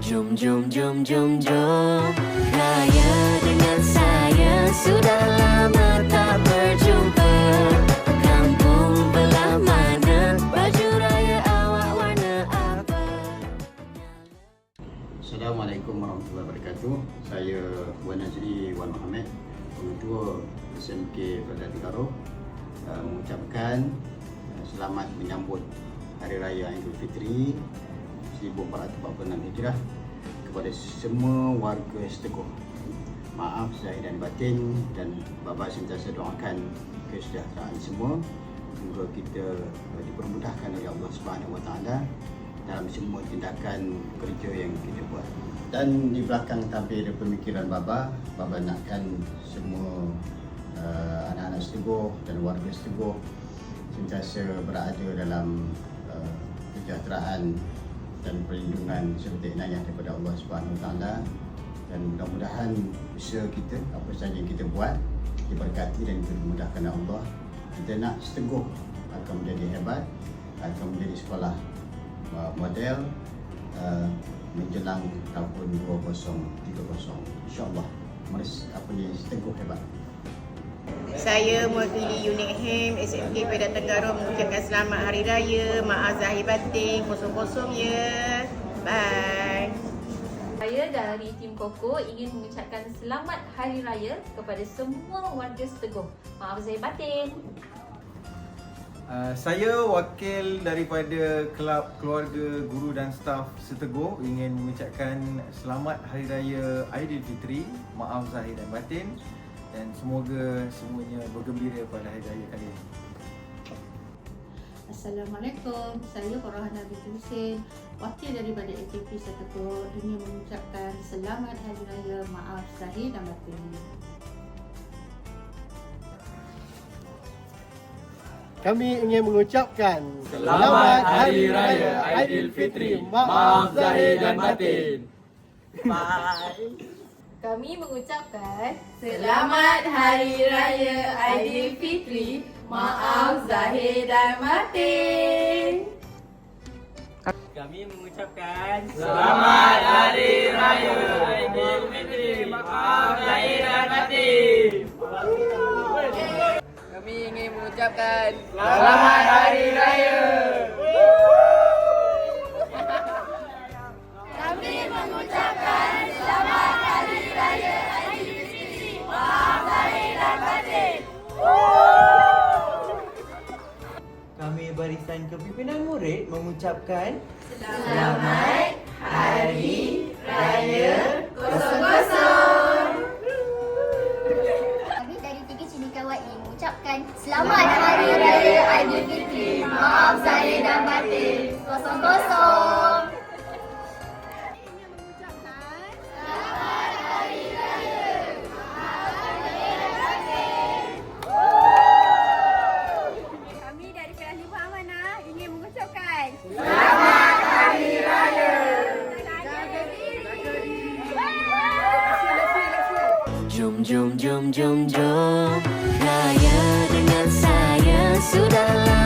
Jom, jom, jom, jom, jom. Raya dengan saya Sudah lama tak berjumpa. Kampung belah mana Baju raya awak warna apa? Assalamualaikum warahmatullahi wabarakatuh. Saya Wan Nazri Wan Muhammad, Pengetua SMK Perdana Tegaruh uh, mengucapkan uh, selamat menyambut Hari Raya Aidilfitri 1446 Hijrah kepada semua warga Seteguh. Maaf zahir dan batin dan Bapa sentiasa doakan kesejahteraan semua. Semoga kita uh, dipermudahkan oleh Allah Subhanahu Taala dalam semua tindakan kerja yang kita buat. Dan di belakang tampil pemikiran Baba, Baba nakkan semua uh, anak-anak Seteguh dan warga Seteguh sentiasa berada dalam uh, kesejahteraan dan perlindungan serta inayah daripada Allah Subhanahu Taala. Dan mudah-mudahan usaha kita apa sahaja yang kita buat diberkati dan dimudahkan Allah. Kita nak Seteguh akan menjadi hebat, akan menjadi sekolah uh, model uh, menjelang tahun 2030 insyaallah mari apa ni Seteguh hebat Saya mewakili unit HEM SMK Pedas Tenggara mengucapkan selamat Hari Raya. Maaf zahir batin, kosong-kosong ya. Bye. Saya dari tim Koko ingin mengucapkan selamat Hari Raya kepada semua warga Seteguh. Maaf saya batin. Uh, saya wakil daripada Kelab Keluarga Guru dan Staf Seteguh ingin mengucapkan selamat Hari Raya Aidilfitri, maaf zahir dan batin dan semoga semuanya bergembira pada Hari Raya kali ini. Assalamualaikum, saya Farhana binti Hussein, wakil daripada AKP Seteguh ingin mengucapkan selamat Hari Raya Maaf Zahir dan Batin. Kami ingin mengucapkan Selamat Hari Raya Aidilfitri. Maaf zahir dan batin. Kami mengucapkan Selamat Hari Raya Aidilfitri. Maaf zahir dan batin. Kami mengucapkan Selamat Hari Raya Aidilfitri. Maaf zahir dan batin. Kami ingin mengucapkan Selamat Hari Raya. Kami mengucapkan barisan kepimpinan murid mengucapkan Selamat Hari Raya kosong-kosong. Kami dari Tiga Cindika YE mengucapkan Selamat Hari Raya Aidilfitri. Maaf zahir dan batin. Kosong-kosong. jom jom Raya dengan saya sudahlah.